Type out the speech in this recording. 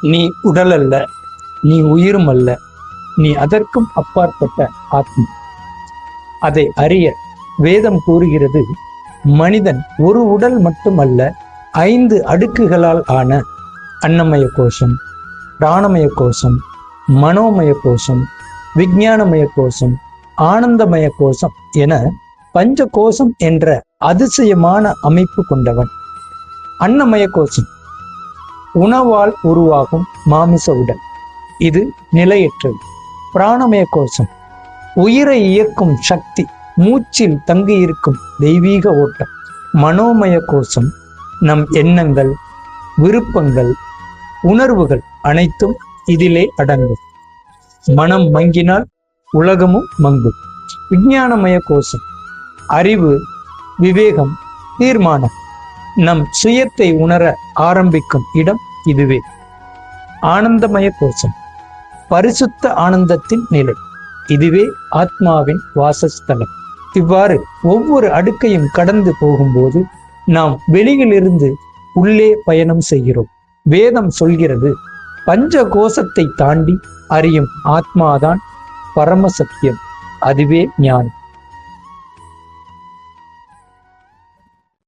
நீ உடல் அல்ல நீ உயிரும் அல்ல நீ அதற்கும் அப்பாற்பட்ட ஆத்மா. அதை அறிய வேதம் கூறுகிறது மனிதன் ஒரு உடல் மட்டுமல்ல ஐந்து அடுக்குகளால் ஆன அன்னமய கோஷம் பிராணமய கோஷம் மனோமய கோஷம் விஞ்ஞானமய கோஷம் ஆனந்தமய கோஷம் என பஞ்ச கோஷம் என்ற அதிசயமான அமைப்பு கொண்டவன். அன்னமய கோஷம் உணவால் உருவாகும் மாமிச உடல். இது நிலையற்றது. பிராணமய கோஷம். உயிரை இயக்கும் சக்தி மூச்சில் தங்கியிருக்கும் தெய்வீக ஓட்டம். மனோமய கோஷம். நம் எண்ணங்கள் விருப்பங்கள் உணர்வுகள் அனைத்தும் இதிலே அடங்கும். மனம் மங்கினால் உலகமும் மங்கும். விஞ்ஞானமய கோஷம். அறிவு விவேகம் தீர்மானம். நம் சுயத்தை உணர ஆரம்பிக்கும் இடம் இதுவே. ஆனந்தமய கோஷம். பரிசுத்த ஆனந்தத்தின் நிலை. இதுவே ஆத்மாவின் வாசஸ்தலம். இவ்வாறு ஒவ்வொரு அடுக்கையும் கடந்து போகும்போது நாம் வெளியிலிருந்து உள்ளே பயணம் செய்கிறோம். வேதம் சொல்கிறது பஞ்ச கோஷத்தை தாண்டி அறியும் ஆத்மாதான் பரம சத்தியம் அதுவே ஞானம்.